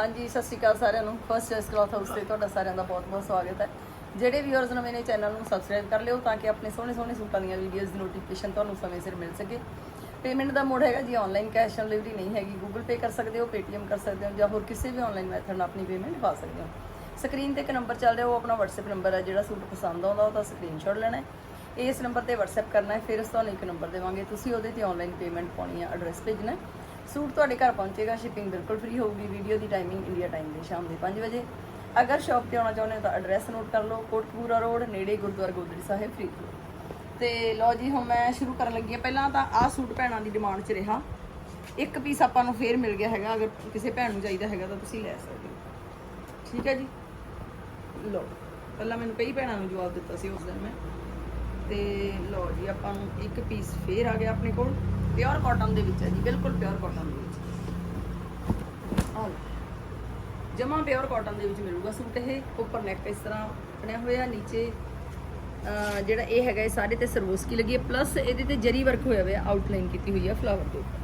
ਹਾਂਜੀ, ਸਤਿ ਸ਼੍ਰੀ ਅਕਾਲ ਸਾਰਿਆਂ ਨੂੰ। ਫਸਟ ਚੋਇਸ ਕਲੌਥ ਹਾਊਸ ਤੇ ਤੁਹਾਡਾ ਸਾਰਿਆਂ ਦਾ ਬਹੁਤ-ਬਹੁਤ ਸਵਾਗਤ ਹੈ। ਜਿਹੜੇ ਵੀਅਰਸ ਨਵੇਂ ਨੇ ਚੈਨਲ ਨੂੰ ਸਬਸਕ੍ਰਾਈਬ ਕਰ ਲਿਓ ਤਾਂ ਕਿ ਆਪਣੇ ਸੋਹਣੇ ਸੋਹਣੇ ਸੂਟਾਂ ਦੀਆਂ ਵੀਡੀਓਜ਼ ਦੀ ਨੋਟੀਫਿਕੇਸ਼ਨ ਤੁਹਾਨੂੰ ਸਮੇਂ ਸਿਰ ਮਿਲ ਸਕੇ। ਪੇਮੈਂਟ ਦਾ ਮੋਡ ਹੈਗਾ ਜੀ ਆਨਲਾਈਨ ਕੈਸ਼ ਔਨ ਡਿਲੀਵਰੀ ਨਹੀਂ ਹੈਗੀ। ਗੂਗਲ ਪੇ ਕਰ ਸਕਦੇ ਹੋ ਪੇਟੀਐਮ ਕਰ ਸਕਦੇ ਹੋ ਜਾਂ ਹੋਰ ਕਿਸੇ ਵੀ ਆਨਲਾਈਨ ਮੈਥਡ ਨਾਲ ਆਪਣੀ ਪੇਮੈਂਟ ਪਾ ਸਕਦੇ ਹੋ। ਸਕਰੀਨ ਤੇ ਇੱਕ ਨੰਬਰ ਚੱਲ ਰਿਹਾ, ਉਹ ਆਪਣਾ WhatsApp ਨੰਬਰ ਹੈ। ਜਿਹੜਾ ਸੂਟ ਪਸੰਦ ਆਉਂਦਾ ਉਹਦਾ ਸਕਰੀਨਸ਼ਾਟ ਲੈਣਾ ਹੈ। ਇਸ ਨੰਬਰ ਤੇ WhatsApp ਕਰਨਾ ਹੈ, ਫਿਰ ਅਸੀਂ ਤੁਹਾਨੂੰ ਇੱਕ ਨੰਬਰ ਦੇਵਾਂਗੇ। ਤੁਸੀਂ ਉਹਦੇ ਤੇ ਆਨਲਾਈਨ ਪੇਮੈਂਟ ਪਾਉਣੀ ਹੈ ਐਡਰੈਸ ਭੇਜਣਾ ਹੈ। ਸੂਟ ਤੁਹਾਡੇ ਘਰ ਪਹੁੰਚੇਗਾ ਸ਼ਿਪਿੰਗ ਬਿਲਕੁਲ ਫ੍ਰੀ ਹੋਊਗੀ ਵੀਡੀਓ ਦੀ ਟਾਈਮਿੰਗ ਇੰਡੀਆ ਟਾਈਮ ਦੇ ਸ਼ਾਮ ਦੇ 5 ਵਜੇ। ਅਗਰ ਸ਼ਾਪ ਤੇ ਆਉਣਾ ਚਾਹੁੰਦੇ ਹੋ ਤਾਂ ਐਡਰੈਸ ਨੋਟ ਕਰ ਲਓ, ਕੋਟਕਪੂਰਾ ਰੋਡ ਨੇੜੇ ਗੁਰਦੁਆਰਾ ਗੋਦੜੀ ਸਾਹਿਬ ਫਰੀਦਕੋਟ ਤੇ ਲਓ ਜੀ, ਹੁਣ ਮੈਂ ਸ਼ੁਰੂ ਕਰਨ ਲੱਗੀ ਹਾਂ। ਪਹਿਲਾਂ ਤਾਂ ਆਹ ਸੂਟ ਭੈਣਾਂ ਦੀ ਡਿਮਾਂਡ 'ਚ ਰਿਹਾ। ਇੱਕ ਪੀਸ ਆਪਾਂ ਨੂੰ ਫੇਰ ਮਿਲ ਗਿਆ ਹੈਗਾ, ਅਗਰ ਕਿਸੇ ਭੈਣ ਨੂੰ ਚਾਹੀਦਾ ਹੈਗਾ ਤਾਂ ਤੁਸੀਂ ਲੈ ਸਕਦੇ ਹੋ। ਠੀਕ ਹੈ ਜੀ? ਲਓ, ਪਹਿਲਾਂ ਮੈਨੂੰ ਕਈ ਭੈਣਾਂ ਨੂੰ ਜਵਾਬ ਦਿੱਤਾ ਸੀ ਉਸ ਦਿਨ ਮੈਂ। ਤੇ ਲਓ ਜੀ, ਆਪਾਂ ਨੂੰ ਇੱਕ ਪੀਸ ਫੇਰ ਆ ਗਿਆ ਆਪਣੇ ਕੋਲ। ਪਿਓਰ ਕਾਟਨ ਦੇ ਵਿੱਚ ਹੈ ਜੀ, ਬਿਲਕੁਲ ਪਿਓਰ ਕਾਟਨ ਦੇ ਵਿੱਚ। ਆਹ ਜਮਾ ਪਿਓਰ ਕਾਟਨ ਦੇ ਵਿੱਚ ਮਿਲੂਗਾ ਸੂਟ ਇਹ। ਉੱਪਰ ਨੈਕ ਇਸ ਤਰ੍ਹਾਂ ਬਣਿਆ ਹੋਇਆ, ਨੀਚੇ ਜਿਹੜਾ ਇਹ ਹੈਗਾ, ਇਹ ਸਾਰੇ ਤੇ ਸਰਵੋਸਕੀ ਲੱਗੀ ਹੈ। ਪਲੱਸ ਇਹਦੇ ਤੇ ਜਰੀ ਵਰਕ ਹੋਇਆ ਹੋਇਆ ਆਊਟਲਾਈਨ ਕੀਤੀ ਹੋਈ ਹੈ ਫਲਾਵਰ ਦੇ ਉੱਪਰ।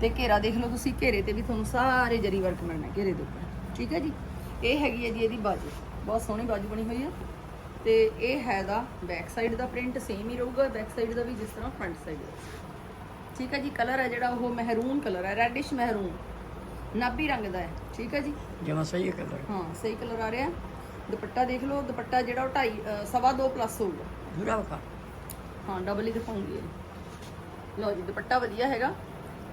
ਤੇ ਘੇਰਾ ਦੇਖ ਲਓ ਤੁਸੀਂ, ਘੇਰੇ ਤੇ ਵੀ ਤੁਹਾਨੂੰ ਸਾਰੇ ਜਰੀ ਵਰਕ ਮਿਲਣਾ ਘੇਰੇ ਦੇ ਉੱਪਰ। ਠੀਕ ਹੈ ਜੀ? ਇਹ ਹੈਗੀ ਹੈ ਜੀ ਇਹਦੀ ਬਾਜੂ। ਬਹੁਤ ਸੋਹਣੀ ਬਾਜੂ ਬਣੀ ਹੋਈ ਹੈ। ਤੇ ਇਹ ਹੈ ਦਾ ਬੈਕ ਸਾਈਡ ਦਾ ਪ੍ਰਿੰਟ ਸੇਮ ਹੀ ਰਹੂਗਾ। ਬੈਕ ਸਾਈਡ ਦਾ ਵੀ ਜਿਸ ਤਰ੍ਹਾਂ ਫਰੰਟ ਸਾਈਡ ਦਾ ਠੀਕ ਹੈ ਜੀ ਕਲਰ ਹੈ ਜਿਹੜਾ ਉਹ ਮਹਿਰੂਨ ਕਲਰ ਹੈ ਰੈਡਿਸ਼ ਮਹਿਰੂਨ ਨਾਭੀ ਰੰਗ ਦਾ ਹੈ ਠੀਕ ਹੈ ਜੀ? ਜਮਾ ਸਹੀ ਹੈ ਕਲਰ ਹਾਂ ਸਹੀ ਕਲਰ ਆ ਰਿਹਾ। ਦੁਪੱਟਾ ਦੇਖ ਲਓ ਦੁਪੱਟਾ ਜਿਹੜਾ ਉਹ 2.5 ਸਵਾ 2 ਪਲੱਸ ਹੋਊਗਾ। ਪੂਰਾ ਵਕਾ ਹਾਂ ਡਬਲ ਹੀ ਦਿਖਾਉਂਗੀ। ਲਓ ਜੀ ਦੁਪੱਟਾ ਵਧੀਆ ਹੈਗਾ।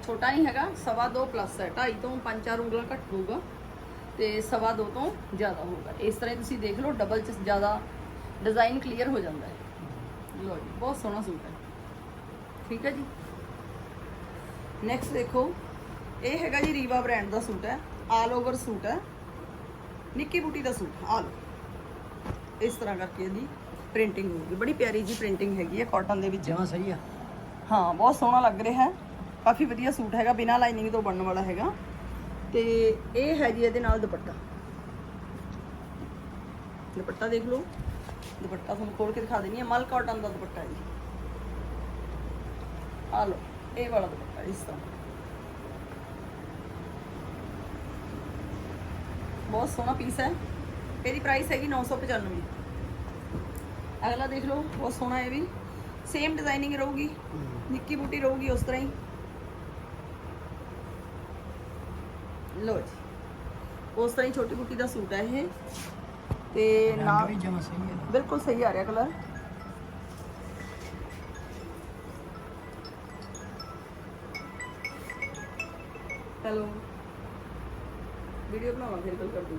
ਛੋਟਾ ਨਹੀਂ ਹੈਗਾ ਸਵਾ 2 ਪਲੱਸ ਹੈ। 2.5 ਤੋਂ 5-4 ਉਂਗਲਾਂ ਘੱਟ ਹੋਊਗਾ ਤੇ ਸਵਾ 2 ਤੋਂ ਜ਼ਿਆਦਾ ਹੋਊਗਾ। ਇਸ ਤਰ੍ਹਾਂ ਤੁਸੀਂ ਦੇਖ ਲਓ ਡਬਲ ਚ ਜ਼ਿਆਦਾ ਡਿਜ਼ਾਈਨ ਕਲੀਅਰ ਹੋ ਜਾਂਦਾ ਹੈ। ਲਓ ਜੀ ਬਹੁਤ ਸੋਹਣਾ ਸੂਟ ਹੈ। ਠੀਕ ਹੈ ਜੀ? ਨੈਕਸਟ ਦੇਖੋ ਇਹ ਹੈਗਾ ਜੀ ਰੀਵਾ ਬ੍ਰਾਂਡ ਦਾ ਸੂਟ ਹੈ ਆਲ ਓਵਰ ਸੂਟ ਹੈ ਨਿੱਕੀ ਬੂਟੀ ਦਾ ਸੂਟ ਆ ਲਓ। ਇਸ ਤਰ੍ਹਾਂ ਕਰਕੇ ਇਹਦੀ ਪ੍ਰਿੰਟਿੰਗ ਹੋਊਗੀ ਬੜੀ ਪਿਆਰੀ ਜੀ ਪ੍ਰਿੰਟਿੰਗ ਹੈਗੀ ਹੈ ਕਾਟਨ ਦੇ ਵਿੱਚ। ਜਮਾ ਸਹੀ ਆ। ਹਾਂ ਬਹੁਤ ਸੋਹਣਾ ਲੱਗ ਰਿਹਾ ਹੈ ਕਾਫੀ ਵਧੀਆ ਸੂਟ ਹੈਗਾ ਬਿਨਾਂ ਲਾਈਨਿੰਗ ਤੋਂ ਬਣਨ ਵਾਲਾ ਹੈਗਾ। ਤੇ ਇਹ ਹੈ ਜੀ ਇਹਦੇ ਨਾਲ ਦੁਪੱਟਾ। ਦੁਪੱਟਾ ਦੇਖ ਲਓ। ਦੁਪੱਟਾ ਤੁਹਾਨੂੰ ਖੋਲ ਕੇ ਦਿਖਾ ਦਿੰਨੀ ਆ ਮਲ ਕਾਟਨ ਦਾ ਦੁਪੱਟਾ ਜੀ। ਆ ਲਓ ਇਹ ਵਾਲਾ ਦੁਪੱਟਾ। ਇਸ ਤਰ੍ਹਾਂ ਬਹੁਤ ਸੋਹਣਾ ਪੀਸ ਹੈ ਇਹਦੀ ਪ੍ਰਾਈਸ ਹੈਗੀ 995 ਅਗਲਾ ਦੇਖ ਲਓ ਬਹੁਤ ਸੋਹਣਾ ਇਹ ਵੀ ਸੇਮ ਡਿਜ਼ਾਈਨਿੰਗ ਰਹੂਗੀ ਨਿੱਕੀ ਬੂਟੀ ਰਹੂਗੀ ਉਸ ਤਰ੍ਹਾਂ ਹੀ ਲੋ ਜੀ ਉਸ ਤਰ੍ਹਾਂ ਹੀ ਛੋਟੀ ਬੂਟੀ ਦਾ ਸੂਟ ਹੈ ਇਹ ਤੇ ਹੈ ਬਿਲਕੁਲ ਸਹੀ ਆ ਰਿਹਾ ਕਲਰ ਹੈਲੋ ਵੀਡੀਓ ਬਣਾਉਣਾ ਫਿਰ ਗੱਲ ਕਰ ਦੂੰ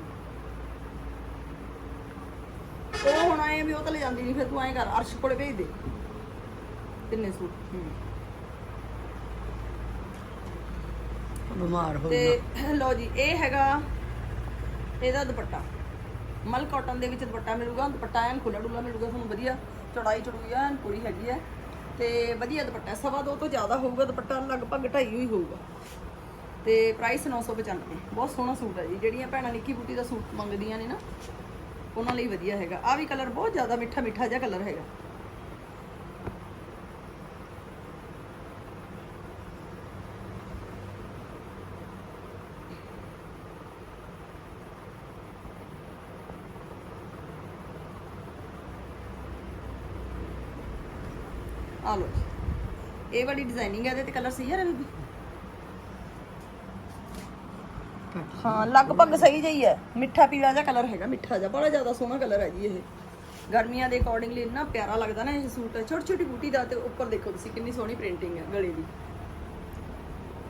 ਉਹ ਹੁਣ ਆਏ ਵੀ ਉਹ ਤਾਂ ਲੈ ਜਾਂਦੀ ਨਹੀਂ ਫਿਰ ਤੂੰ ਐਂ ਕਰ ਅਰਸ਼ ਕੋਲੇ ਭੇਜ ਦੇ। ਤਿੰਨੇ ਸੂਟ? ਹੂੰ। ਬਿਮਾਰ ਹੋ ਤੇ ਲਓ ਜੀ ਇਹ ਹੈਗਾ ਇਹਦਾ ਦੁਪੱਟਾ। ਮਲ ਕਾਟਨ ਦੇ ਵਿੱਚ ਦੁਪੱਟਾ ਮਿਲੂਗਾ ਦੁਪੱਟਾ ਐਨ ਖੁੱਲਾ ਡੁੱਲਾ ਮਿਲੂਗਾ ਤੁਹਾਨੂੰ ਵਧੀਆ ਚੌੜਾਈ ਚੜੂਈ ਐਨ ਪੂਰੀ ਹੈਗੀ ਹੈ ਤੇ ਵਧੀਆ ਦੁਪੱਟਾ। ਸਵਾ ਦੋ ਤੋਂ ਜ਼ਿਆਦਾ ਹੋਊਗਾ ਦੁਪੱਟਾ ਲਗਭਗ ਢਾਈ ਹੀ ਹੋਊਗਾ। ਤੇ ਪ੍ਰਾਈਸ 995 ਬਹੁਤ ਸੋਹਣਾ ਸੂਟ ਹੈ ਜੀ। ਜਿਹੜੀਆਂ ਭੈਣਾਂ ਨਿੱਕੀ ਬੂਟੀ ਦਾ ਸੂਟ ਮੰਗਦੀਆਂ ਨੇ ਨਾ, ਉਹਨਾਂ ਲਈ ਵਧੀਆ ਹੈਗਾ। ਆ ਵੀ ਕਲਰ ਬਹੁਤ ਜ਼ਿਆਦਾ ਮਿੱਠਾ ਮਿੱਠਾ ਜਿਹਾ ਕਲਰ ਹੈਗਾ। ਆ ਲਓ ਜੀ। ਇਹ ਵਾਲੀ ਡਿਜ਼ਾਈਨਿੰਗ ਹੈ ਇਹਦੇ ਤੇ ਕਲਰ ਸਹੀ ਹੈ ਰਵੀ? ਹਾਂ ਲਗਭਗ ਸਹੀ ਜਿਹੀ ਹੈ। ਮਿੱਠਾ ਪੀਲਾ ਜਿਹਾ ਕਲਰ ਹੈਗਾ ਮਿੱਠਾ ਜਿਹਾ। ਬੜਾ ਜ਼ਿਆਦਾ ਸੋਹਣਾ ਕਲਰ ਹੈ ਜੀ ਇਹ। ਗਰਮੀਆਂ ਦੇ ਅਕੋਰਡਿੰਗਲੀ ਇੰਨਾ ਪਿਆਰਾ ਲੱਗਦਾ ਨਾ ਇਹ ਸੂਟ। ਛੋਟੀ ਛੋਟੀ ਬੂਟੀ ਦਾ ਤੇ ਉੱਪਰ ਦੇਖੋ ਤੁਸੀਂ ਕਿੰਨੀ ਸੋਹਣੀ ਪ੍ਰਿੰਟਿੰਗ ਹੈ ਗਲੇ ਦੀ।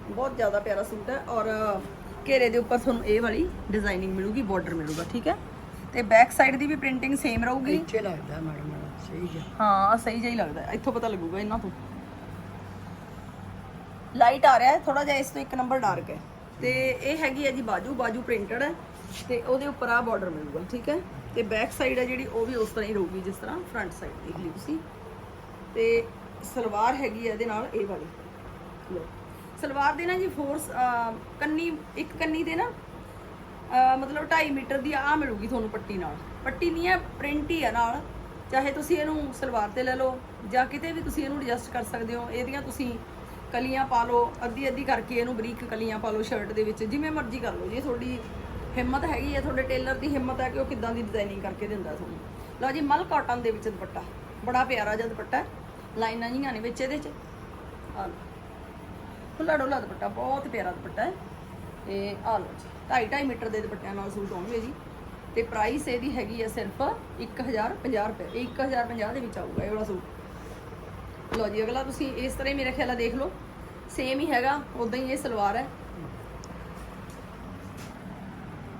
ਬਹੁਤ ਜ਼ਿਆਦਾ ਪਿਆਰਾ ਸੂਟ ਹੈ ਔਰ ਘੇਰੇ ਦੇ ਉੱਪਰ ਤੁਹਾਨੂੰ ਇਹ ਵਾਲੀ ਡਿਜ਼ਾਈਨਿੰਗ ਮਿਲੂਗੀ ਬਾਰਡਰ ਮਿਲੂਗਾ ਠੀਕ ਹੈ? ਤੇ ਬੈਕ ਸਾਈਡ ਦੀ ਵੀ ਪ੍ਰਿੰਟਿੰਗ ਸੇਮ ਰਹੂਗੀ। ਇੱਥੇ ਲੱਗਦਾ ਮੈਡਮ ਸਹੀ ਜਿਹਾ ਹਾਂ ਸਹੀ ਜਿਹਾ ਹੀ ਲੱਗਦਾ। ਇੱਥੋਂ ਪਤਾ ਲੱਗੂਗਾ ਇਹਨਾਂ ਤੋਂ। ਲਾਈਟ ਆ ਰਿਹਾ ਥੋੜਾ ਜਿਹਾ ਇਸ ਤੋਂ ਇੱਕ ਨੰਬਰ ਡਾਰਕ ਹੈ। ਤੇ ਇਹ ਹੈਗੀ ਹੈ ਜੀ ਬਾਜੂ ਬਾਜੂ ਪ੍ਰਿੰਟਡ ਹੈ ਤੇ ਉਹਦੇ ਉੱਪਰ ਆ ਬਾਰਡਰ ਮਿਲੂਗਾ, ਠੀਕ ਹੈ? ਤੇ ਬੈਕ ਸਾਈਡ ਹੈ ਜਿਹੜੀ, ਉਹ ਵੀ ਉਸ ਤਰ੍ਹਾਂ ਹੀ ਰਹੂਗੀ, ਜਿਸ ਤਰ੍ਹਾਂ ਫਰੰਟ ਸਾਈਡ ਦੇਖ ਲਈ ਤੁਸੀਂ। ਤੇ ਸਲਵਾਰ ਹੈਗੀ ਹੈ ਇਹਦੇ ਨਾਲ ਇਹ ਵਾਲੀ। ਲੋ ਸਲਵਾਰ ਦੇ ਨਾ ਜੀ ਫੋਰਸ ਕੰਨੀ, ਇੱਕ ਕੰਨੀ ਦੇ ਨਾ ਮਤਲਬ 2.5 ਮੀਟਰ ਦੀ ਆ ਮਿਲੂਗੀ ਤੁਹਾਨੂੰ ਪੱਟੀ ਨਾਲ। ਪੱਟੀ ਨਹੀਂ ਹੈ ਪ੍ਰਿੰਟ ਹੀ ਹੈ ਨਾਲ। ਚਾਹੇ ਤੁਸੀਂ ਇਹਨੂੰ ਸਲਵਾਰ ਤੇ ਲੈ ਲਓ ਜਾਂ ਕਿਤੇ ਵੀ ਤੁਸੀਂ ਇਹਨੂੰ ਐਡਜਸਟ ਕਰ ਸਕਦੇ ਹੋ, ਇਹਦੀਆਂ ਤੁਸੀਂ ਕਲੀਆਂ ਪਾ ਲਓ, ਅੱਧੀ ਅੱਧੀ ਕਰਕੇ ਇਹਨੂੰ ਬਰੀਕ ਕਲੀਆਂ ਪਾ ਲਓ ਸ਼ਰਟ ਦੇ ਵਿੱਚ, ਜਿਵੇਂ ਮਰਜ਼ੀ ਕਰ ਲਓ। ਜੇ ਤੁਹਾਡੀ ਹਿੰਮਤ ਹੈਗੀ ਹੈ, ਤੁਹਾਡੇ ਟੇਲਰ ਦੀ ਹਿੰਮਤ ਹੈ ਕਿ ਉਹ ਕਿੱਦਾਂ ਦੀ ਡਿਜ਼ਾਈਨਿੰਗ ਕਰਕੇ ਦਿੰਦਾ ਤੁਹਾਨੂੰ। ਲਓ ਜੀ, ਮਲ ਕਾਟਨ ਦੇ ਵਿੱਚ ਦੁਪੱਟਾ। ਬੜਾ ਪਿਆਰਾ ਜਿਹਾ ਦੁਪੱਟਾ ਲਾਈਨਾਂ ਜੀਆਂ ਨੇ ਵਿੱਚ ਇਹਦੇ 'ਚ। ਆ ਲਓ। ਖੁੱਲਾ ਡੋਲਾ ਦੁਪੱਟਾ, ਬਹੁਤ ਪਿਆਰਾ ਦੁਪੱਟਾ ਹੈ। ਤੇ ਆ ਲਓ ਜੀ 2.5 ਮੀਟਰ ਦੇ ਦੁਪੱਟਿਆਂ ਨਾਲ ਸੂਟ ਆਉਣਗੇ ਜੀ। ਤੇ ਪ੍ਰਾਈਸ ਇਹਦੀ ਹੈਗੀ ਹੈ ਸਿਰਫ 1050 ਰੁਪਏ ਇਹ 1050 ਦੇ ਵਿੱਚ ਆਊਗਾ ਇਹ ਵਾਲਾ ਸੂਟ। ਲਓ ਜੀ, ਅਗਲਾ ਤੁਸੀਂ ਇਸ ਤਰ੍ਹਾਂ ਹੀ ਮੇਰੇ ਖਿਆਲ ਨਾਲ ਦੇਖ ਲਓ। ਸੇਮ ਹੀ ਹੈਗਾ ਉਦਾਂ ਹੀ ਇਹ ਸਲਵਾਰ ਹੈ।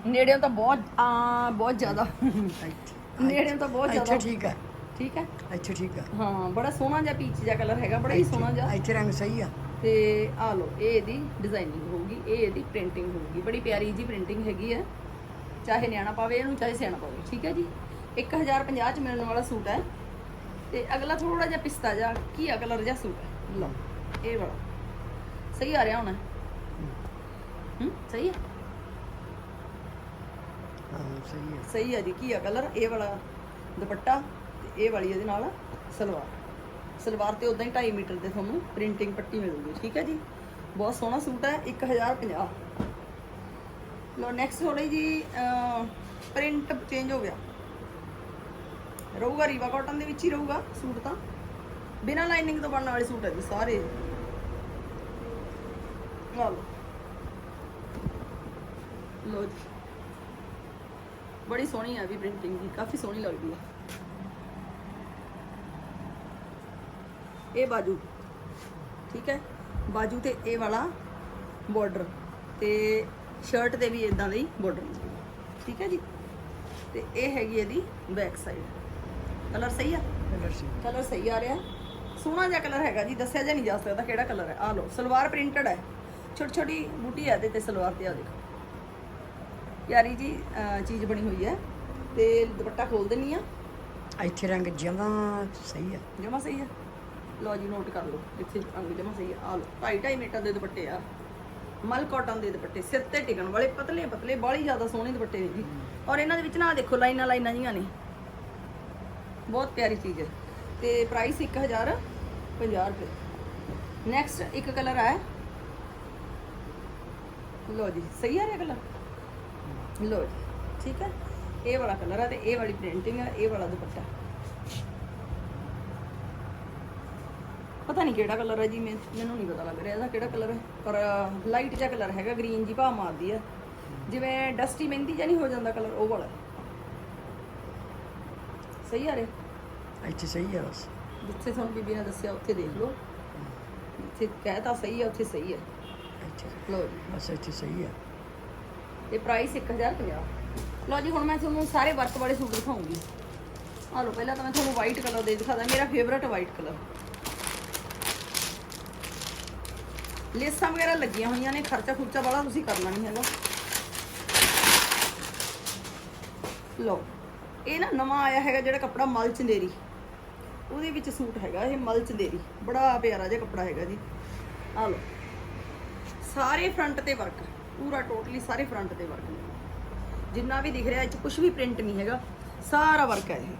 ਨੇੜਿਓਂ ਤਾਂ ਬਹੁਤ ਆ ਬਹੁਤ ਜ਼ਿਆਦਾ। ਨੇੜਿਓਂ ਤਾਂ ਬਹੁਤ ਜ਼ਿਆਦਾ। ਠੀਕ ਹੈ। ਠੀਕ ਹੈ? ਇੱਥੇ ਠੀਕ ਹੈ। ਹਾਂ ਬੜਾ ਸੋਹਣਾ ਜਿਹਾ ਪੀਚ ਜਿਹਾ ਕਲਰ ਹੈਗਾ ਬੜਾ ਹੀ ਸੋਹਣਾ ਜਿਹਾ। ਇੱਥੇ ਰੰਗ ਸਹੀ ਆ। ਤੇ ਆ ਲਓ ਇਹ ਇਹਦੀ ਡਿਜ਼ਾਈਨਿੰਗ ਹੋਊਗੀ ਇਹ ਇਹਦੀ ਪ੍ਰਿੰਟਿੰਗ ਹੋਊਗੀ। ਬੜੀ ਪਿਆਰੀ ਜੀ ਪ੍ਰਿੰਟਿੰਗ ਹੈਗੀ ਹੈ। ਚਾਹੇ ਨਿਆਣਾ ਪਾਵੇ ਇਹਨੂੰ ਚਾਹੇ ਸਿਆਣਾ ਪਾਵੇ। ਠੀਕ ਹੈ ਜੀ? 1050 ਚ ਮਿਲਣ ਵਾਲਾ ਸੂਟ ਹੈ। ਤੇ ਅਗਲਾ ਥੋੜਾ ਜਿਹਾ ਪਿਸਤਾ ਜਿਹਾ ਘੀਆ ਕਲਰ ਜਿਹਾ ਸੂਟ ਹੈ? ਲਓ ਇਹ ਵਾਲਾ। ਸਹੀ ਆ ਰਿਹਾ ਹੁਣ। ਹੂੰ ਸਹੀ ਹੈ ਹਾਂ ਸਹੀ ਹੈ ਸਹੀ ਹੈ ਜੀ ਘੀਆ ਕਲਰ? ਇਹ ਵਾਲਾ ਦੁਪੱਟਾ ਤੇ ਇਹ ਵਾਲੀ ਇਹਦੇ ਨਾਲ ਸਲਵਾਰ। ਸਲਵਾਰ ਤੇ ਉਦਾਂ ਹੀ 2.5 ਮੀਟਰ ਦੇ ਤੁਹਾਨੂੰ ਪ੍ਰਿੰਟਿੰਗ ਪੱਟੀ ਮਿਲੂਗੀ ਠੀਕ ਹੈ ਜੀ? ਬਹੁਤ ਸੋਹਣਾ ਸੂਟ ਹੈ 1050 ਲੋ ਨੈਕਸਟ ਥੋੜੀ ਜੀ ਪ੍ਰਿੰਟ ਚੇਂਜ ਹੋ ਗਿਆ। ਰਹੂਗਾ ਰੀਵਾ ਕਾਟਨ ਦੇ ਵਿੱਚ ਹੀ ਰਹੂਗਾ ਸੂਟ ਤਾਂ। ਬਿਨਾਂ ਲਾਈਨਿੰਗ ਤੋਂ ਬਣਨ ਵਾਲੇ ਸੂਟ ਹੈ ਜੀ ਸਾਰੇ। ਲਾ ਜੀ। ਬੜੀ ਸੋਹਣੀ ਆ ਵੀ ਪ੍ਰਿੰਟਿੰਗ ਦੀ ਕਾਫੀ ਸੋਹਣੀ ਲੱਗਦੀ ਹੈ ਇਹ ਬਾਜੂ ਠੀਕ ਹੈ? ਬਾਜੂ ਤੇ ਇਹ ਵਾਲਾ ਬਾਰਡਰ ਤੇ ਸ਼ਰਟ ਤੇ ਵੀ ਇਦਾਂ ਦਾ ਹੀ ਬਾਰਡਰ ਠੀਕ ਹੈ ਜੀ? ਤੇ ਇਹ ਹੈਗੀ ਇਹਦੀ ਬੈਕ ਸਾਈਡ ਕਲਰ ਸਹੀ ਆ? ਕਲਰ ਸੀ ਕਲਰ ਸਹੀ ਆ ਰਿਹਾ। ਸੋਹਣਾ ਜਿਹਾ ਕਲਰ ਹੈਗਾ ਜੀ ਦੱਸਿਆ ਜਾ ਨਹੀਂ ਜਾ ਸਕਦਾ ਕਿਹੜਾ ਕਲਰ ਹੈ। ਆ ਲਓ ਸਲਵਾਰ ਪ੍ਰਿੰਟਡ ਹੈ। ਛੋਟੀ ਛੋਟੀ ਬੂਟੀ ਹੈ ਇਹਦੇ ਤੇ ਸਲਵਾਰ ਤੇ ਆ ਦੇਖੋ। ਪਿਆਰੀ ਜੀ ਚੀਜ਼ ਬਣੀ ਹੋਈ ਹੈ ਤੇ ਦੁਪੱਟਾ ਖੋਲ ਦਿੰਨੀ ਆ। ਇੱਥੇ ਰੰਗ ਜਮਾ ਸਹੀ ਆ। ਜਮਾ ਸਹੀ ਹੈ ਲਓ ਜੀ ਨੋਟ ਕਰ ਲਓ ਇੱਥੇ ਰੰਗ ਜਮਾ ਸਹੀ ਹੈ ਆ ਲਓ ਢਾਈ ਢਾਈ ਮੀਟਰ ਦੇ ਦੁਪੱਟੇ ਆ। ਮਲ ਕਾਟਨ ਦੇ ਦੁਪੱਟੇ ਸਿਰ ਤੇ ਟਿਕਣ ਵਾਲੇ ਪਤਲੇ ਪਤਲੇ ਬਾਹਲੀ ਜ਼ਿਆਦਾ ਸੋਹਣੇ ਦੁਪੱਟੇ ਨੇ ਜੀ। ਔਰ ਇਹਨਾਂ ਦੇ ਵਿੱਚ ਨਾ ਦੇਖੋ ਲਾਈਨਾਂ ਲਾਈਨਾਂ ਜੀਆਂ ਨੇ। ਬਹੁਤ ਪਿਆਰੀ ਚੀਜ਼ ਹੈ ਤੇ ਪ੍ਰਾਈਸ 1050 ਰੁਪਏ। ਨੈਕਸਟ ਇੱਕ ਕਲਰ ਹੈ ਲਓ ਜੀ ਸਹੀ ਆ ਰਿਹਾ ਕਲਰ ਲਓ ਜੀ ਠੀਕ ਹੈ? ਇਹ ਵਾਲਾ ਕਲਰ ਹੈ ਤੇ ਇਹ ਵਾਲੀ ਪ੍ਰਿੰਟਿੰਗ ਹੈ ਇਹ ਵਾਲਾ ਦੁਪੱਟਾ। ਪਤਾ ਨਹੀਂ ਕਿਹੜਾ ਕਲਰ ਹੈ ਜੀ ਮੈਨੂੰ ਨਹੀਂ ਪਤਾ ਲੱਗ ਰਿਹਾ ਇਹਦਾ ਕਿਹੜਾ ਕਲਰ ਹੈ ਪਰ ਲਾਈਟ ਜਿਹਾ ਕਲਰ ਹੈਗਾ ਗ੍ਰੀਨ ਜੀ ਭਾ ਮਾਰਦੀ ਹੈ ਜਿਵੇਂ ਡਸਟੀ ਮਹਿੰਦੀ ਜਿਹਾ ਨਹੀਂ ਹੋ ਜਾਂਦਾ ਕਲਰ ਉਹ ਵਾਲਾ। ਸਹੀ ਆ ਰਿਹਾ? ਇੱਥੇ ਸਹੀ ਆ ਬਸ। ਜਿੱਥੇ ਤੁਹਾਨੂੰ ਬੀਬੀ ਨੇ ਦੱਸਿਆ ਉੱਥੇ ਦੇਖ ਲਓ। ਜਿੱਥੇ ਕਹਿਤਾ ਸਹੀ ਹੈ ਉੱਥੇ ਸਹੀ ਹੈ ਇੱਥੇ। ਜੀ। ਬਸ ਇੱਥੇ ਸਹੀ ਆ। ਤੇ ਪ੍ਰਾਈਸ 1050 ਲਓ ਜੀ ਹੁਣ ਮੈਂ ਤੁਹਾਨੂੰ ਸਾਰੇ ਵਰਕ ਵਾਲੇ ਸੂਟ ਦਿਖਾਉਂਗੀ। ਆ ਲਓ ਪਹਿਲਾਂ ਤਾਂ ਮੈਂ ਤੁਹਾਨੂੰ ਵਾਈਟ ਕਲਰ ਦੇ ਦਿਖਾਦਾ ਮੇਰਾ ਫੇਵਰਟ ਵਾਈਟ ਕਲਰ ਲੇਸਾਂ ਵਗੈਰਾ ਲੱਗੀਆਂ ਹੋਈਆਂ ਨੇ ਖਰਚਾ ਖੁਰਚਾ ਵਾਲਾ ਤੁਸੀਂ ਕਰਨਾ ਨਹੀਂ ਹੈਗਾ। ਲਓ ਇਹ ਨਾ ਨਵਾਂ ਆਇਆ ਹੈਗਾ ਜਿਹੜਾ ਕੱਪੜਾ ਮਲ ਚੰਦੇਰੀ। ਉਹਦੇ ਵਿੱਚ ਸੂਟ ਹੈਗਾ ਇਹ ਮਲ ਚੰਦੇਰੀ। ਬੜਾ ਪਿਆਰਾ ਜਿਹਾ ਕੱਪੜਾ ਹੈਗਾ ਜੀ। ਆ ਲਓ। ਸਾਰੇ ਫਰੰਟ ਤੇ ਵਰਕ ਪੂਰਾ ਟੋਟਲੀ ਸਾਰੇ ਫਰੰਟ ਤੇ ਵਰਕ ਨੇ। ਜਿੰਨਾ ਵੀ ਦਿਖ ਰਿਹਾ, ਇਹ ਚ ਕੁਝ ਵੀ ਪ੍ਰਿੰਟ ਨਹੀਂ ਹੈਗਾ। ਸਾਰਾ ਵਰਕ ਹੈ ਇਹ।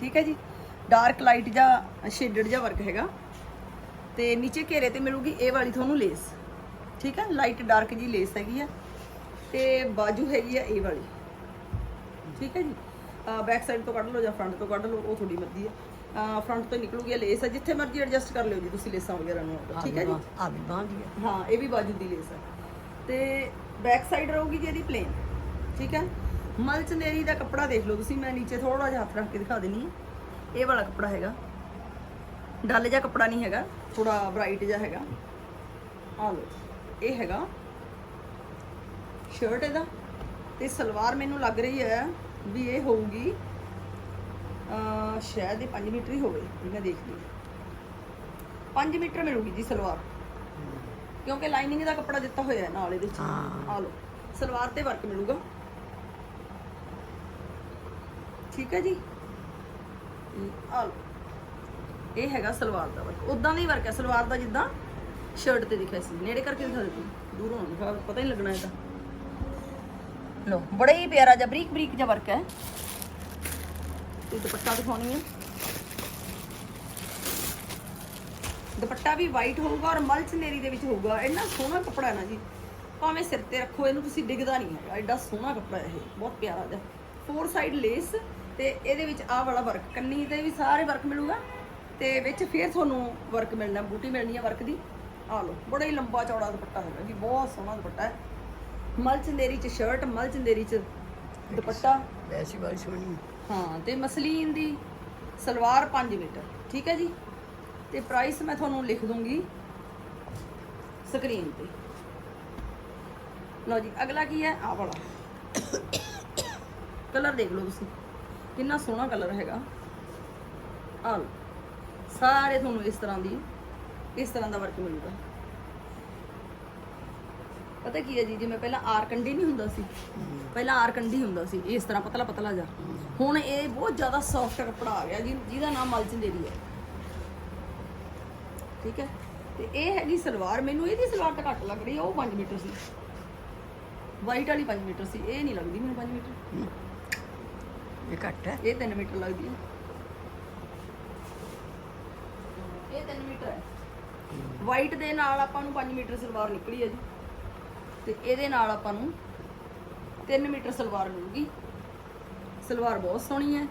ਠੀਕ ਹੈ ਜੀ? ਡਾਰਕ ਲਾਈਟ ਜਾਂ ਸ਼ੇਡਡ ਜਿਹਾ ਵਰਕ ਹੈਗਾ। ਤੇ ਨੀਚੇ ਘੇਰੇ ਤੇ ਮਿਲੂਗੀ ਇਹ ਵਾਲੀ ਤੁਹਾਨੂੰ ਲੇਸ ਠੀਕ ਹੈ? ਲਾਈਟ ਡਾਰਕ ਜੀ ਲੇਸ ਹੈਗੀ ਆ। ਤੇ ਬਾਜੂ ਹੈਗੀ ਆ ਇਹ ਵਾਲੀ। ਠੀਕ ਹੈ ਜੀ? ਬੈਕ ਸਾਈਡ ਤੋਂ ਕੱਢ ਲਓ ਜਾਂ ਫਰੰਟ ਤੋਂ ਕੱਢ ਲਓ, ਉਹ ਤੁਹਾਡੀ ਮਰਜ਼ੀ ਹੈ। ਫਰੰਟ ਤੋਂ ਨਿਕਲੂਗੀ ਇਹ ਲੇਸ ਹੈ ਜਿੱਥੇ ਮਰਜ਼ੀ ਐਡਜਸਟ ਕਰ ਲਿਓ ਜੀ ਤੁਸੀਂ ਲੇਸਾਂ ਵਗੈਰਾ ਨੂੰ ਠੀਕ ਹੈ ਜੀ? ਆ ਵੀ ਬਾਂਹ ਦੀ ਹਾਂ ਇਹ ਵੀ ਬਾਜੂ ਦੀ ਲੇਸ ਹੈ ਤੇ ਬੈਕ ਸਾਈਡ ਰਹੂਗੀ ਜੀ ਇਹਦੀ ਪਲੇਨ ਠੀਕ ਹੈ? ਮਲ ਚੰਦੇਰੀ ਦਾ ਕੱਪੜਾ ਦੇਖ ਲਓ ਤੁਸੀਂ ਮੈਂ ਨੀਚੇ ਥੋੜਾ ਜਿਹਾ ਹੱਥ ਰੱਖ ਕੇ ਦਿਖਾ ਦਿੰਨੀ ਹਾਂ। ਇਹ ਵਾਲਾ ਕੱਪੜਾ ਹੈਗਾ। ਡੱਲ ਜਿਹਾ ਕੱਪੜਾ ਨਹੀਂ ਹੈਗਾ ਥੋੜਾ ਬ੍ਰਾਈਟ ਜਿਹਾ ਹੈਗਾ। ਆ ਲਓ ਇਹ ਹੈਗਾ ਸ਼ਰਟ ਇਹਦਾ। ਤੇ ਸਲਵਾਰ ਮੈਨੂੰ ਲੱਗ ਰਹੀ ਹੈ ਵੀ ਇਹ ਹੋਊਗੀ ਸ਼ਾਇਦ ਇਹ 5 ਮੀਟਰ ਹੀ ਹੋਵੇ ਜੇ ਮੈਂ ਦੇਖਦੀ 5 ਮੀਟਰ ਮਿਲੂਗੀ ਜੀ ਸਲਵਾਰ। ਕਿਉਂਕਿ ਲਾਈਨਿੰਗ ਦਾ ਕੱਪੜਾ ਦਿੱਤਾ ਹੋਇਆ ਹੈ ਨਾਲ ਇਹਦੇ ਵਿੱਚ। ਆ ਲਓ ਸਲਵਾਰ ਤੇ ਵਰਕ ਮਿਲੂਗਾ। ਠੀਕ ਹੈ ਜੀ? ਆ ਲਓ ਇਹ ਹੈਗਾ ਸਲਵਾਰ ਦਾ ਵਰਕ ਉਦਾਂ ਦਾ ਹੀ ਵਰਕ ਹੈ ਸਲਵਾਰ ਦਾ ਜਿੱਦਾਂ ਸ਼ਰਟ ਤੇ ਦਿਖਿਆ ਸੀ। ਨੇੜੇ ਕਰਕੇ ਦਿਖਾ ਦਿੱਤੀ ਦੂਰੋਂ ਦਿਖਾ ਪਤਾ ਹੀ ਲੱਗਣਾ ਇਹਦਾ ਲੋ ਬੜਾ ਹੀ ਪਿਆਰਾ ਜਿਹਾ ਬਰੀਕ ਬਰੀਕ ਜਿਹਾ ਵਰਕ ਹੈ। ਤੇ ਦੁਪੱਟਾ ਦਿਖਾਉਣੀ ਹੈ ਦੁਪੱਟਾ ਵੀ ਵਾਈਟ ਹੋਊਗਾ ਔਰ ਮਲਚ ਨੇਰੀ ਦੇ ਵਿੱਚ ਹੋਊਗਾ। ਇੰਨਾ ਸੋਹਣਾ ਕੱਪੜਾ ਨਾ ਜੀ। ਭਾਵੇਂ ਸਿਰ ਤੇ ਰੱਖੋ, ਇਹਨੂੰ ਤੁਸੀਂ ਡਿੱਗਦਾ ਨਹੀਂ ਹੈਗਾ। ਐਡਾ ਸੋਹਣਾ ਕੱਪੜਾ ਇਹ। ਬਹੁਤ ਪਿਆਰਾ ਜਿਹਾ। ਫੋਰ ਸਾਈਡ ਲੇਸ ਤੇ ਇਹਦੇ ਵਿੱਚ ਆਹ ਵਾਲਾ ਵਰਕ ਕੰਨੀ ਤੇ ਵੀ ਸਾਰੇ ਵਰਕ ਮਿਲੂਗਾ। ਤੇ ਵਿੱਚ ਫੇਰ ਤੁਹਾਨੂੰ ਵਰਕ ਮਿਲਣਾ, ਬੂਟੀ ਮਿਲਣੀ ਹੈ ਵਰਕ ਦੀ। ਆ ਲਓ, ਬੜਾ ਹੀ ਲੰਬਾ ਚੌੜਾ ਦੁਪੱਟਾ ਹੈਗਾ ਜੀ। ਬਹੁਤ ਸੋਹਣਾ ਦੁਪੱਟਾ ਹੈ। ਮਲਚੰਦੇਰੀ ਚ ਸ਼ਰਟ ਮਲਚੰਦੇਰੀ ਚ ਦੁਪੱਟਾ। ਵੈਸੀ ਵਾਲੀ ਸੋਹਣੀ ਹਾਂ, ਤੇ ਮਸਲੀਨ ਦੀ ਸਲਵਾਰ 5 ਮੀਟਰ ਠੀਕ ਹੈ ਜੀ? ਤੇ ਪ੍ਰਾਈਸ ਮੈਂ ਤੁਹਾਨੂੰ ਲਿਖ ਦੂੰਗੀ ਸਕਰੀਨ ਤੇ। ਲਓ ਜੀ, ਅਗਲਾ ਕੀ ਹੈ? ਆਹ ਵਾਲਾ। ਕਲਰ ਦੇਖ ਲਓ ਤੁਸੀਂ, ਕਿੰਨਾ ਸੋਹਣਾ ਕਲਰ ਹੈਗਾ। ਆਹ ਲਓ, ਸਾਰੇ ਤੁਹਾਨੂੰ ਇਸ ਤਰ੍ਹਾਂ ਦੀ, ਇਸ ਤਰ੍ਹਾਂ ਦਾ ਵਰਕ ਮਿਲੂਗਾ। ਪਤਾ ਕੀ ਹੈ ਜੀ ਜਿਵੇਂ ਪਹਿਲਾਂ ਆਰ ਕੰਡੀ ਨਹੀਂ ਹੁੰਦਾ ਸੀ ਪਹਿਲਾਂ ਆਰ ਕੰਡੀ ਹੁੰਦਾ ਸੀ ਇਸ ਤਰ੍ਹਾਂ ਪਤਲਾ ਪਤਲਾ ਜਿਹਾ। ਹੁਣ ਇਹ ਬਹੁਤ ਜ਼ਿਆਦਾ ਸੌਫਟ ਕੱਪੜਾ ਆ ਗਿਆ ਜੀ ਜਿਹਦਾ ਨਾਮ ਮਲਚੰਦੇਰੀ ਹੈ। ਠੀਕ ਹੈ? ਤੇ ਇਹ ਹੈਗੀ ਸਲਵਾਰ ਮੈਨੂੰ ਇਹਦੀ ਸਲਵਾਰ ਤਾਂ ਘੱਟ ਲੱਗ ਰਹੀ ਹੈ ਉਹ 5 ਮੀਟਰ ਸੀ। ਵਾਈਟ ਵਾਲੀ 5 ਮੀਟਰ ਸੀ ਇਹ ਨਹੀਂ ਲੱਗਦੀ ਮੈਨੂੰ 5 ਮੀਟਰ। ਇਹ ਘੱਟ ਹੈ। ਇਹ 3 ਮੀਟਰ ਲੱਗਦੀ ਹੈ। ਇਹ 3 ਮੀਟਰ ਹੈ। ਵਾਈਟ ਦੇ ਨਾਲ ਆਪਾਂ ਨੂੰ 5 ਮੀਟਰ ਸਲਵਾਰ ਨਿਕਲੀ ਹੈ ਜੀ। ਤੇ ਇਹਦੇ ਨਾਲ ਆਪਾਂ ਨੂੰ 3 ਮੀਟਰ ਸਲਵਾਰ ਮਿਲੂਗੀ। ਸਲਵਾਰ ਬਹੁਤ ਸੋਹਣੀ ਹੈ।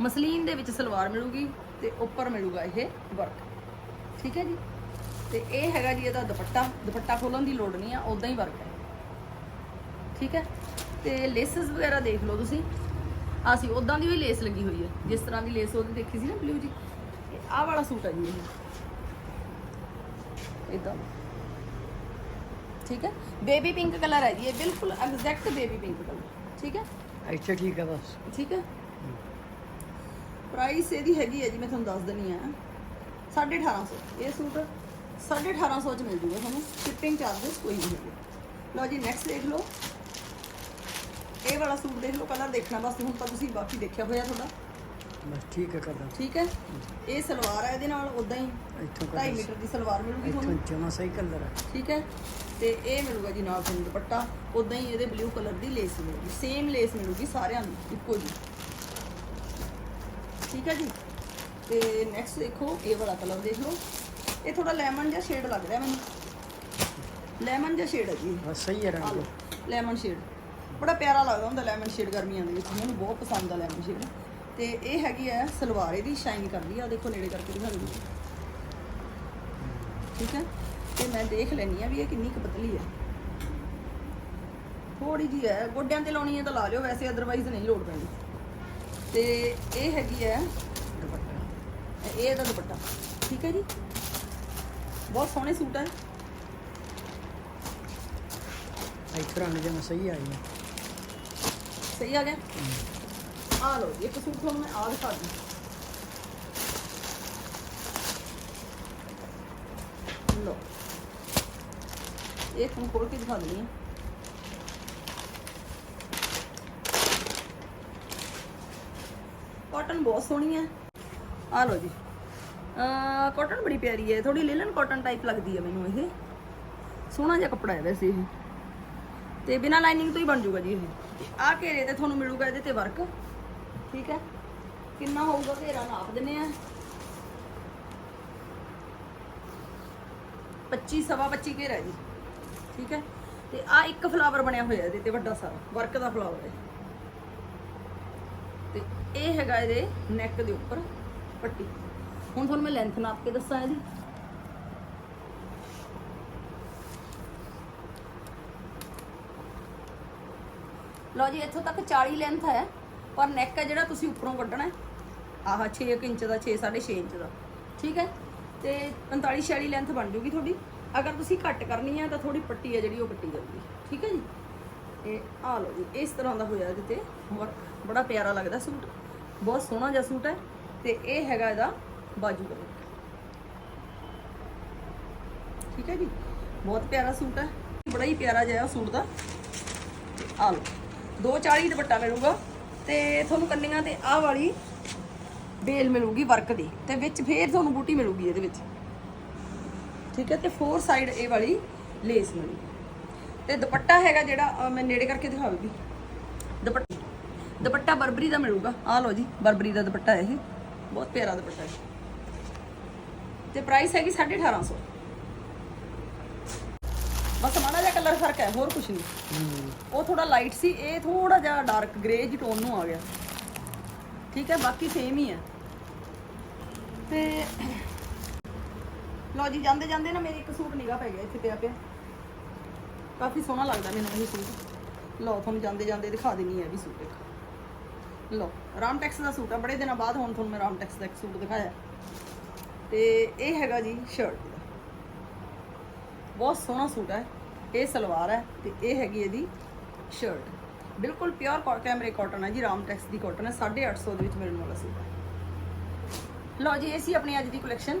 ਮਸਲੀਨ ਦੇ ਵਿੱਚ ਸਲਵਾਰ ਮਿਲੂਗੀ ਤੇ ਉੱਪਰ ਮਿਲੂਗਾ ਇਹ ਵਰਕ। ਠੀਕ ਹੈ ਜੀ? ਤੇ ਇਹ ਹੈਗਾ ਜੀ ਇਹਦਾ ਦੁਪੱਟਾ। ਦੁਪੱਟਾ ਖੋਲਣ ਦੀ ਲੋੜ ਨਹੀਂ ਆ ਉਦਾਂ ਹੀ ਵਰਕ ਹੈ। ਠੀਕ ਹੈ? ਤੇ ਲੇਸਸ ਵਗੈਰਾ ਦੇਖ ਲਓ ਤੁਸੀਂ। ਆਹ ਸੀ ਉਦਾਂ ਦੀ ਵੀ ਲੇਸ ਲੱਗੀ ਹੋਈ ਹੈ। ਜਿਸ ਤਰ੍ਹਾਂ ਦੀ ਲੇਸ ਉਹਦੀ ਦੇਖੀ ਸੀ ਨਾ ਬਲੂ ਜੀ? ਇਹ ਆਹ ਵਾਲਾ ਸੂਟ ਹੈ ਜੀ ਇਹ। ਇਦਾਂ ਠੀਕ ਹੈ? ਬੇਬੀ ਪਿੰਕ ਕਲਰ ਹੈ ਜੀ ਇਹ ਬਿਲਕੁਲ ਐਗਜ਼ੈਕਟ ਬੇਬੀ ਪਿੰਕ ਕਲਰ ਠੀਕ ਹੈ? ਇੱਥੇ ਠੀਕ ਹੈ ਬਸ। ਠੀਕ ਹੈ? ਪ੍ਰਾਈਸ ਇਹਦੀ ਹੈਗੀ ਹੈ ਜੀ ਮੈਂ ਤੁਹਾਨੂੰ ਦੱਸ ਦਿੰਨੀ ਆ 1850 ਇਹ ਸੂਟ 1850 ਚ ਮਿਲ ਜੂਗਾ ਤੁਹਾਨੂੰ ਸ਼ਿਪਿੰਗ ਚਾਰजेस ਕੋਈ ਨਹੀਂ ਹੈਗੇ। ਲਓ ਜੀ ਨੈਕਸਟ ਦੇਖ ਲਓ। ਇਹ ਵਾਲਾ ਸੂਟ ਦੇਖ ਲਓ ਕਲਰ ਦੇਖਣਾ ਬਸ ਹੁਣ ਤਾਂ ਤੁਸੀਂ ਬਾਕੀ ਦੇਖਿਆ ਹੋਇਆ ਤੁਹਾਡਾ। ਬਸ ਠੀਕ ਹੈ ਕਰਾਂ ਠੀਕ ਹੈ? ਇਹ ਸਲਵਾਰ ਹੈ ਇਹਦੇ ਨਾਲ ਉਦਾਂ ਹੀ ਇੱਥੋਂ 2.5 ਕਰਾਂ ਮੀਟਰ ਦੀ ਸਲਵਾਰ ਮਿਲੂਗੀ ਤੁਹਾਨੂੰ। ਜਮਾ ਸਹੀ ਕਲਰ ਹੈ। ਠੀਕ ਹੈ? ਤੇ ਇਹ ਮਿਲੂਗਾ ਜੀ ਨਾਲ ਤੁਹਾਨੂੰ ਦੁਪੱਟਾ। ਉਦਾਂ ਹੀ ਇਹਦੇ ਬਲੂ ਕਲਰ ਦੀ ਲੇਸ ਮਿਲੂਗੀ। ਸੇਮ ਲੇਸ ਮਿਲੂਗੀ ਸਾਰਿਆਂ ਨੂੰ ਇੱਕੋ ਜੀ ਠੀਕ ਹੈ ਜੀ? ਤੇ ਨੈਕਸਟ ਦੇਖੋ ਇਹ ਵਾਲਾ ਕਲਰ ਦੇਖ ਲਓ। ਇਹ ਥੋੜਾ ਲੈਮਨ ਜਿਹਾ ਸ਼ੇਡ ਲੱਗ ਰਿਹਾ ਮੈਨੂੰ। ਲੈਮਨ ਜਿਹਾ ਸ਼ੇਡ ਹੈ ਜੀ ਬਸ ਸਹੀ ਹੈ ਰੰਗ। ਲੈਮਨ ਸ਼ੇਡ ਬੜਾ ਪਿਆਰਾ ਲੱਗਦਾ ਹੁੰਦਾ ਲੈਮਨ ਸ਼ੇਡ ਗਰਮੀਆਂ ਦੇ ਵਿੱਚ। ਮੈਨੂੰ ਬਹੁਤ ਪਸੰਦ ਆ ਲੈਮਨ ਸ਼ੇਡ ਤੇ ਇਹ ਹੈਗੀ ਹੈ ਸਲਵਾਰ ਇਹਦੀ ਸ਼ਾਈਨ ਕਰਦੀ ਆ। ਦੇਖੋ ਨੇੜੇ ਕਰਕੇ ਦਿਖਾ ਦਿੰਦੀ ਠੀਕ ਹੈ? ਤੇ ਮੈਂ ਦੇਖ ਲੈਣੀ ਆ ਵੀ ਇਹ ਕਿੰਨੀ ਕੁ ਪਤਲੀ ਹੈ ਥੋੜੀ ਜੀ ਹੈ ਗੋਡਿਆਂ ਤੇ ਲਾਉਣੀ ਹੈ ਤਾਂ ਲਾ ਲਿਓ ਵੈਸੇ ਅਦਰਵਾਈਜ਼ ਨਹੀਂ ਲੋੜ ਪੈਂਦੀ। ਤੇ ਇਹ ਹੈਗੀ ਹੈ ਦੁਪੱਟਾ। ਇਹ ਇਹਦਾ ਦੁਪੱਟਾ। ਠੀਕ ਹੈ ਜੀ? ਬਹੁਤ ਸੋਹਣੇ ਸੂਟ ਹੈ ਇੱਥੇ ਰੰਗ ਜਮਾ ਸਹੀ ਆਈ ਹੈ ਸਹੀ ਆ ਗਿਆ? ਆ ਲਓ ਇੱਕ ਸੂਟ ਤੁਹਾਨੂੰ ਮੈਂ ਆ ਦਿਖਾ ਦੂੰ ਲਓ ਇਹ ਤੁਹਾਨੂੰ ਖੋਲ ਕੇ ਦਿਖਾ ਦਿੰਦੀ ਹਾਂ ਕਾਟਨ ਬਹੁਤ ਸੋਹਣੀ ਹੈ ਆ ਲਓ ਜੀ। ਅ ਕਾਟਨ ਬੜੀ ਪਿਆਰੀ ਹੈ ਥੋੜੀ ਲਿਲਨ ਕਾਟਨ ਟਾਈਪ ਲੱਗਦੀ ਹੈ ਮੈਨੂੰ ਇਹ। ਸੋਹਣਾ ਜਿਹਾ ਕੱਪੜਾ ਹੈ ਵੈਸੇ ਇਹ। ਤੇ ਬਿਨਾ ਲਾਈਨਿੰਗ ਤੋਂ ਹੀ ਬਣ ਜੂਗਾ ਜੀ ਇਹ। ਤੇ ਆਹ ਘੇਰੇ ਤੇ ਤੁਹਾਨੂੰ ਮਿਲੂਗਾ ਇਹਦੇ ਤੇ ਵਰਕ ਠੀਕ ਹੈ? ਕਿੰਨਾ ਹੋਊਗਾ ਘੇਰਾ ਨਾਪ ਦਿੰਨੇ ਆ। 25 ਸਵਾ 25 ਘੇਰਾ ਜੀ। ਠੀਕ ਹੈ? ਤੇ ਆ ਇੱਕ ਫਲਾਵਰ ਬਣਿਆ ਹੋਇਆ ਇਹਦੇ ਤੇ ਵੱਡਾ ਸਾਰਾ ਵਰਕ ਦਾ ਫਲਾਵਰ ਹੈ। ਤੇ ਇਹ ਹੈਗਾ ਇਹਦੇ ਨੈਕ ਦੇ ਉੱਪਰ ਪੱਟੀ। ਹੁਣ ਤੁਹਾਨੂੰ ਮੈਂ ਲੈਂਥ ਨਾਪ ਕੇ ਦੱਸਾਂ ਇਹਦੀ। ਲਓ ਜੀ, ਇੱਥੋਂ ਤੱਕ 40 ਲੈਂਥ ਹੈ, ਪਰ ਨੈਕ ਹੈ ਜਿਹੜਾ ਤੁਸੀਂ ਉੱਪਰੋਂ ਕੱਢਣਾ ਹੈ। ਆਹ 6 ਇੰਚ ਦਾ 6 6.5 ਇੰਚ ਦਾ। ਠੀਕ ਹੈ? ਤੇ 45 46 ਲੈਂਥ ਬਣ ਜੂਗੀ ਤੁਹਾਡੀ। ਅਗਰ ਤੁਸੀਂ ਘੱਟ ਕਰਨੀ ਹੈ ਤਾਂ ਥੋੜੀ ਪੱਟੀ ਹੈ ਜਿਹੜੀ ਉਹ ਪੱਟੀ ਜਾਊਗੀ। ਠੀਕ ਹੈ ਜੀ? ਇਹ ਆ ਲਓ ਜੀ, ਇਸ ਤਰ੍ਹਾਂ ਦਾ ਹੋਇਆ ਇਹਦੇ ਤੇ। ਵਰਕ ਬੜਾ ਪਿਆਰਾ ਲੱਗਦਾ ਸੂਟ। ਬਹੁਤ ਸੋਹਣਾ ਜਿਹਾ ਸੂਟ ਹੈ ਤੇ ਇਹ ਹੈਗਾ ਇਹਦਾ ਬਾਜੂ ਦਾ। ਠੀਕ ਹੈ ਜੀ? ਬਹੁਤ ਪਿਆਰਾ ਸੂਟ ਹੈ। ਬੜਾ ਹੀ ਪਿਆਰਾ ਜਿਹਾ ਸੂਟ ਦਾ। ਆ ਲਓ 240 ਦੁਪੱਟਾ ਮਿਲੂਗਾ ਤੇ ਤੁਹਾਨੂੰ ਕੰਨੀਆਂ ਤੇ ਆਹ ਵਾਲੀ ਬੇਲ ਮਿਲੂਗੀ ਵਰਕ ਦੀ ਤੇ ਵਿੱਚ ਫੇਰ ਤੁਹਾਨੂੰ ਬੂਟੀ ਮਿਲੂਗੀ ਇਹਦੇ ਵਿੱਚ। ਠੀਕ ਹੈ? ਤੇ ਫੋਰ ਸਾਈਡ ਇਹ ਵਾਲੀ ਲੇਸ ਮਿਲੂਗੀ ਤੇ ਦੁਪੱਟਾ ਹੈਗਾ ਜਿਹੜਾ ਮੈਂ ਨੇੜੇ ਕਰਕੇ ਦਿਖਾਉਂਗੀ। ਦੁਪੱਟਾ ਦੁਪੱਟਾ ਬਰਬਰੀ ਦਾ ਮਿਲੂਗਾ। ਆਹ ਲਓ ਜੀ, ਬਰਬਰੀ ਦਾ ਦੁਪੱਟਾ ਇਹ। ਬਹੁਤ ਪਿਆਰਾ ਦੁਪੱਟਾ ਹੈ ਤੇ ਪ੍ਰਾਈਸ ਹੈਗੀ 1850 ਬਸ ਮਾੜਾ ਜਿਹਾ ਕਲਰ ਫ਼ਰਕ ਹੈ, ਹੋਰ ਕੁਝ ਨਹੀਂ। ਉਹ ਥੋੜਾ ਲਾਈਟ ਸੀ, ਇਹ ਥੋੜਾ ਜਿਹਾ ਡਾਰਕ ਗ੍ਰੇ ਜੀ ਟੋਨ ਨੂੰ ਆ ਗਿਆ। ਠੀਕ ਹੈ, ਬਾਕੀ ਸੇਮ ਹੀ ਹੈ। ਤੇ ਲਓ ਜੀ, ਜਾਂਦੇ ਜਾਂਦੇ ਨਾ ਮੇਰੇ ਇੱਕ ਸੂਟ ਨਿਗਾ ਪੈ ਗਿਆ ਇੱਥੇ ਪਿਆ ਪਿਆ। ਕਾਫੀ ਸੋਹਣਾ ਲੱਗਦਾ ਮੈਨੂੰ ਇਹ ਸੂਟ। ਲਓ, ਤੁਹਾਨੂੰ ਜਾਂਦੇ ਜਾਂਦੇ ਦਿਖਾ ਦਿੰਨੀ ਹੈ ਵੀ ਸੂਟ ਇੱਕ। ਲਓ, ਰਾਮਟੈਕਸ ਦਾ ਸੂਟ ਆ। ਬੜੇ ਦਿਨਾਂ ਬਾਅਦ ਹੁਣ ਤੁਹਾਨੂੰ ਮੈਂ ਰਾਮਟੈਕਸ ਦਾ ਇੱਕ ਸੂਟ ਦਿਖਾਇਆ। ਤੇ ਇਹ ਹੈਗਾ ਜੀ ਸ਼ਰਟ ਦਾ। ਬਹੁਤ ਸੋਹਣਾ ਸੂਟ ਹੈ ਇਹ ਸਲਵਾਰ ਹੈ ਤੇ ਇਹ ਹੈਗੀ ਇਹਦੀ ਸ਼ਰਟ ਬਿਲਕੁਲ ਪਿਓਰ ਕੈਮਰੇ ਕਾਟਨ ਹੈ ਜੀ, ਰਾਮਟੈਕਸ ਦੀ ਕਾਟਨ ਹੈ 850 ਦੇ ਵਿੱਚ ਮਿਲਣ ਵਾਲਾ ਸੂਟ ਹੈ ਲਓ ਜੀ, ਇਹ ਸੀ ਆਪਣੀ ਅੱਜ ਦੀ ਕਲੈਕਸ਼ਨ